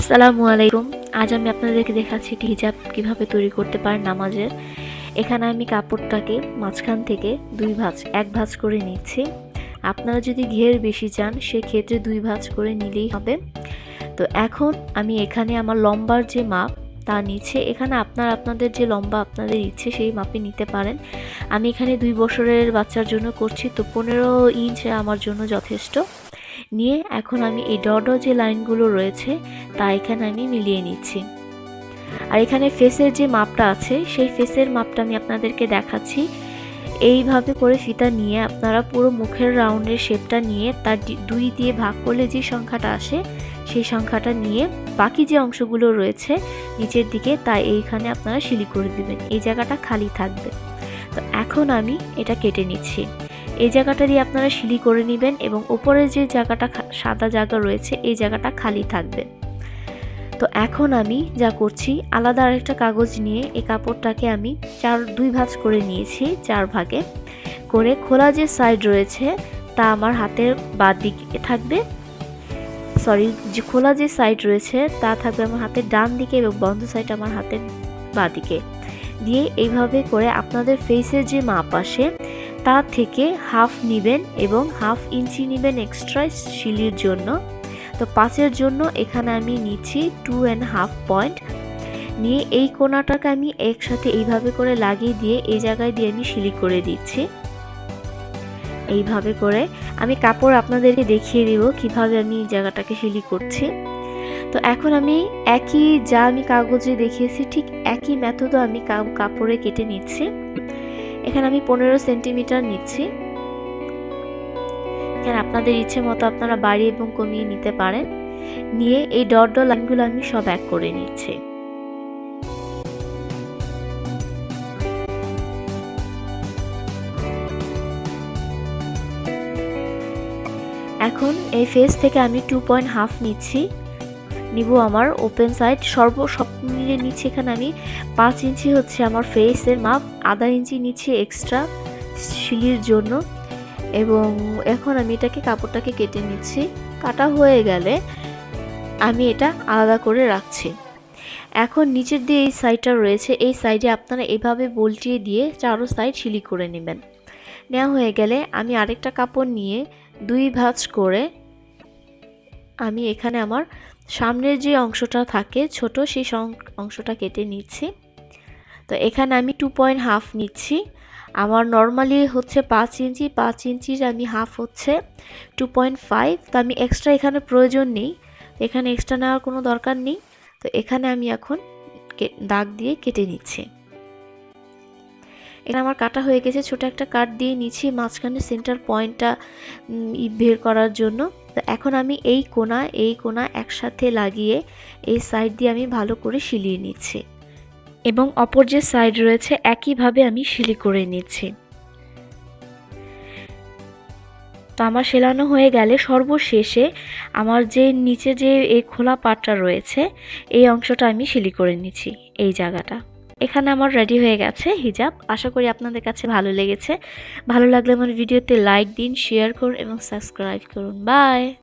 আসসালামু আলাইকুম। আজ আমি আপনাদেরকে দেখাচ্ছি একটি হিজাব কীভাবে তৈরি করতে পারেন নামাজের। এখানে আমি কাপড়টাকে মাঝখান থেকে দুই ভাঁজ, এক ভাঁজ করে নিচ্ছি। আপনারা যদি ঘের বেশি চান, সেক্ষেত্রে দুই ভাঁজ করে নিলেই হবে। তো এখন আমি এখানে আমার লম্বার যে মাপ, তা নিচ্ছে। এখানে আপনার আপনাদের যে লম্বা আপনাদের ইচ্ছে, সেই মাপে নিতে পারেন। আমি এখানে দুই বছরের বাচ্চার জন্য করছি, তো পনেরো ইঞ্চ আমার জন্য যথেষ্ট। নিয়ে এখন আমি এই ডট যে লাইনগুলো রয়েছে তা এখানে আমি মিলিয়ে নিচ্ছি। আর এখানে ফেসের যে মাপটা আছে, সেই ফেসের মাপটা আমি আপনাদেরকে দেখাচ্ছি। এইভাবে করে ফিতা নিয়ে আপনারা পুরো মুখের রাউন্ডের শেপটা নিয়ে তার দুই দিয়ে ভাগ করলে যে সংখ্যাটা আসে, সেই সংখ্যাটা নিয়ে বাকি যে অংশগুলো রয়েছে নিচের দিকে তাই এইখানে আপনারা সিলি করে দিবেন। এই জায়গাটা খালি থাকবে। তো এখন আমি এটা কেটে নিচ্ছি। এই জায়গাটা দিয়ে আপনারা সিলি করে নেবেন এবং উপরে যে জায়গাটা সাদা জায়গা রয়েছে, এই জায়গাটা খালি থাকবে। তো এখন আমি যা করছি, আলাদা আরেকটা কাগজ নিয়ে এই কাপড়টাকে আমি চার, দুই ভাঁজ করে নিয়েছি চার ভাগে। করে খোলা যে সাইড রয়েছে, তা আমার হাতের বাঁ দিকে থাকবে। সরি যে খোলা যে সাইড রয়েছে, তা থাকবে আমার হাতের ডান দিকে এবং বন্ধ সাইড আমার হাতের বাঁ দিকে। দিয়ে এইভাবে করে আপনাদের ফেসের যে মাপ আসে তা থেকে হাফ নেবেন এবং হাফ ইঞ্চি নেবেন এক্সট্রা শিলির জন্য। তো পাঁচের জন্য এখানে আমি নিচ্ছি টু অ্যান্ড হাফ পয়েন্ট নিয়ে এই কোনাটাকে আমি একসাথে এইভাবে করে লাগিয়ে দিয়ে এই জায়গায় দিয়ে আমি শিলি করে দিচ্ছি। এইভাবে করে আমি কাপড় আপনাদেরকে দেখিয়ে দিব কীভাবে আমি এই জায়গাটাকে শিলি করছি। তো এখন আমি একই যা আমি কাগজে দেখিয়েছি ঠিক একই মেথডও আমি কাপড়ে কেটে নিচ্ছি। এখানে আমি পনেরো সেন্টিমিটার নিচ্ছি। এখানে আপনাদের ইচ্ছে মতো আপনারা বাড়িয়ে এবং কমিয়ে নিতে পারেন। নিয়ে এই ডট ডট লাইনগুলো আমি সব এক করে নিচ্ছি। এখন এই ফেস থেকে আমি টু পয়েন্ট হাফ নিচ্ছি। নিব আমার ওপেন সাইড সর্ব সব মিলিয়ে নিচ্ছি এখানে আমি পাঁচ ইঞ্চি হচ্ছে আমার ফেসের মাপ, আধা ইঞ্চি নিচ্ছি এক্সট্রা শিলির জন্য। এবং এখন আমি এটাকে, কাপড়টাকে কেটে নিচ্ছি। কাটা হয়ে গেলে আমি এটা আলাদা করে রাখছি। এখন নিচের দিয়ে এই সাইডটা রয়েছে। এই সাইডে আপনারা এভাবে বল্টিয়ে দিয়ে চারো সাইড সিলি করে নেবেন। নেওয়া হয়ে গেলে আমি আরেকটা কাপড় নিয়ে দুই ভাঁজ করে আমি এখানে আমার সামনের যে অংশটা থাকে, ছোট সেই অংশটা কেটে নিচ্ছি। তো এখানে আমি টু পয়েন্ট হাফ নিচ্ছি। আমার নর্মালি হচ্ছে পাঁচ ইঞ্চি, পাঁচ ইঞ্চির আমি হাফ হচ্ছে টু পয়েন্ট ফাইভ তো আমি এক্সট্রা এখানে প্রয়োজন নেই। এখানে এক্সট্রা নেওয়ার কোনো দরকার নেই। তো এখানে আমি এখন দাগ দিয়ে কেটে নিচ্ছি। এখানে আমার কাটা হয়ে গেছে। ছোট একটা কাট দিয়ে নিচ্ছি। মাঝখানে সেন্টার পয়েন্টটা বের করার জন্য। তো এখন আমি এই কোনা এই কোনা একসাথে লাগিয়ে এই সাইড দিয়ে আমি ভালো করে সিলিয়ে নিচ্ছি। এবং অপর যে সাইড রয়েছে, একইভাবে আমি সিলি করে নিচ্ছি। তো আমার সেলানো হয়ে গেলে সর্বশেষে আমার যে নিচে যে এই খোলা পাটটা রয়েছে, এই অংশটা আমি সিলি করে নিচ্ছি, এই জায়গাটা। এখানে আমার রেডি হয়ে গেছে হিজাব। আশা করি আপনাদের কাছে ভালো লেগেছে। ভালো লাগলে আমার ভিডিওতে লাইক দিন শেয়ার করুন এবং সাবস্ক্রাইব করুন। বাই